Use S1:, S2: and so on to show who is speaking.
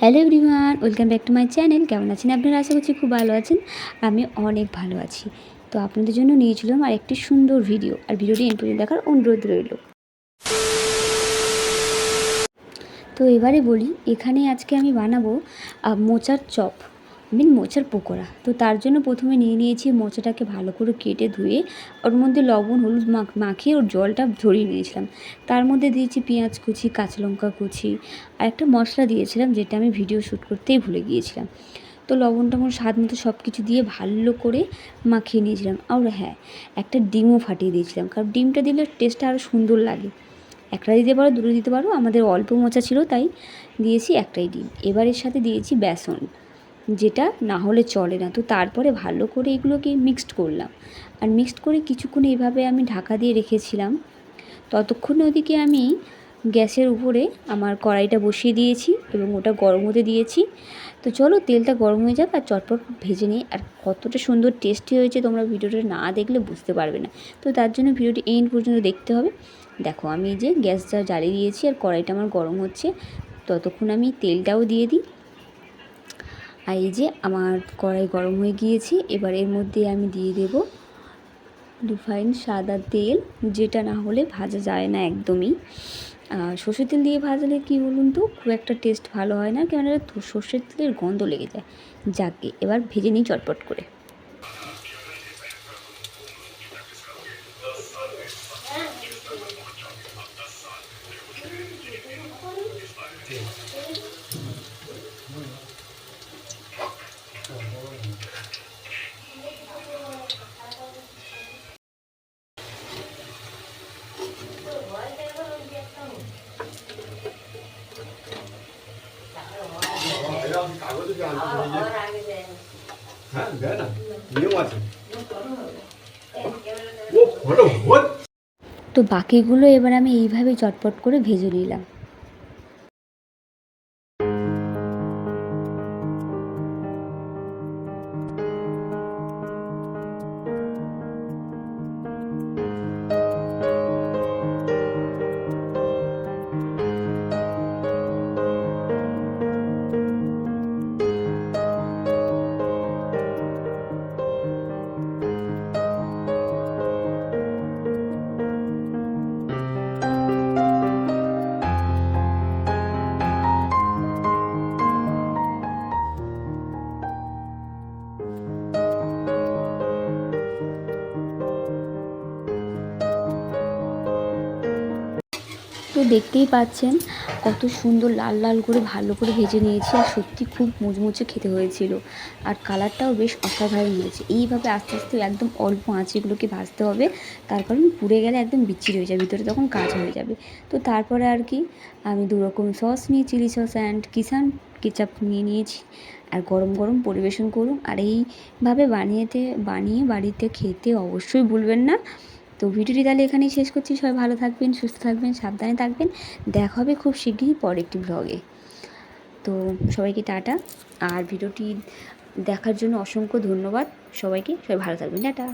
S1: Hello everyone, welcome back to my channel. কেমন আছেন আপনারা? আশা করছি খুব ভালো আছেন। আমি অনেক ভালো আছি। তো আপনাদের জন্য নিয়েছিলাম আর একটি সুন্দর ভিডিও। আর ভিডিওটি এন পর্যন্ত দেখার অনুরোধ রইল। তো এবারে বলি, এখানে আজকে আমি বানাবো মোচার চপ। মিন মোচার পকোড়া। তো তার জন্য প্রথমে নিয়ে নিয়েছি মোচাটাকে ভালো করে কেটে ধুয়ে, ওর মধ্যে লবণ, হলুদ মাখ মাখিয়ে ওর জলটা ঝরিয়ে নিয়েছিলাম। তার মধ্যে দিয়েছি পেঁয়াজ কুচি, কাঁচা লঙ্কা কুচি আর একটা মশলা দিয়েছিলাম যেটা আমি ভিডিও শ্যুট করতেই ভুলে গিয়েছিলাম। তো লবণ টবণ স্বাদ মতো সব কিছু দিয়ে ভালো করে মাখিয়ে নিয়েছিলাম। আর হ্যাঁ একটা ডিমও ফাটিয়ে দিয়েছিলাম। কারণ ডিমটা দিলে টেস্টটা আরও সুন্দর লাগে। একটা দিতে পারো, দুটো দিতে পারো, আমাদের অল্প মোচা ছিল তাই দিয়েছি একটাই ডিম। এবার এর সাথে দিয়েছি বেসন। যেটা না হলে চলে না। তো তারপরে ভালো করে এগুলোকে মিক্সড করলাম। আর মিক্সড করে কিছুক্ষণ এইভাবে আমি ঢাকা দিয়ে রেখেছিলাম। ততক্ষণ ওদিকে আমি গ্যাসের উপরে আমার কড়াইটা বসিয়ে দিয়েছি এবং ওটা গরম হতে দিয়েছি। তো চলো তেলটা গরম হয়ে যাক আর চটপট ভেজে নিই। আর কতটা সুন্দর টেস্টি হয়েছে তোমরা ভিডিওটা না দেখলে বুঝতে পারবে না। তো তার জন্য ভিডিওটি এন্ড পর্যন্ত দেখতে হবে। দেখো আমি যে গ্যাসটা জ্বালিয়ে দিয়েছি আর কড়াইটা আমার গরম হচ্ছে। ততক্ষণ আমি তেলটাও দিয়ে দিই। আর এই যে আমার কড়াই গরম হয়ে গিয়েছে, এবার এর মধ্যে আমি দিয়ে দেব রিফাইন সাদা তেল, যেটা না হলে ভাজা যায় না একদমই। সর্ষের তেল দিয়ে ভাজলে কী বলুন তো, খুব একটা টেস্ট ভালো হয় না কেন সর্ষের তেলের গন্ধ লেগে যায়। যাকে এবার ভেজে নিই চটপট করে।
S2: কাগজে? হ্যাঁ দেয় না। নিয়ম আছে। ও ফটো হট
S1: তো বাকিগুলো এবার আমি এইভাবে চটপট করে ভেজে নিলাম। তো দেখতেই পাচ্ছেন কত সুন্দর লাল লাল করে ভালো করে ভেজে নিয়েছি আর সত্যি খুব মুচমুচে খেতে হয়েছিল। আর কালারটাও বেশ অসাধারণ হয়েছে। এইভাবে আস্তে আস্তে একদম অল্প আঁচে এগুলোকে ভাজতে হবে। তার কারণ পুড়ে গেলে একদম বিচ্ছিরি হয়ে যাবে, ভিতরে তখন কাজ হয়ে যাবে। তো তারপরে আর কি আমি দু রকম সস নিয়ে, chilli sauce and Kissan ketchup নিয়ে নিয়েছি। আর গরম গরম পরিবেশন করুন। আর এইভাবে বানিয়েতে, বানিয়ে বাড়িতে খেতে অবশ্যই ভুলবেন না। তো ভিডিওটি তাহলে এখানেই শেষ করছি। সবাই ভালো থাকবেন, সুস্থ থাকবেন, সাবধানে থাকবেন। দেখা হবে খুব শীঘ্রই পরে একটি ব্লগে তো সবাইকে টাটা। আর ভিডিওটি দেখার জন্য অসংখ্য ধন্যবাদ। সবাইকে সবাই ভালো থাকবেন। টাটা।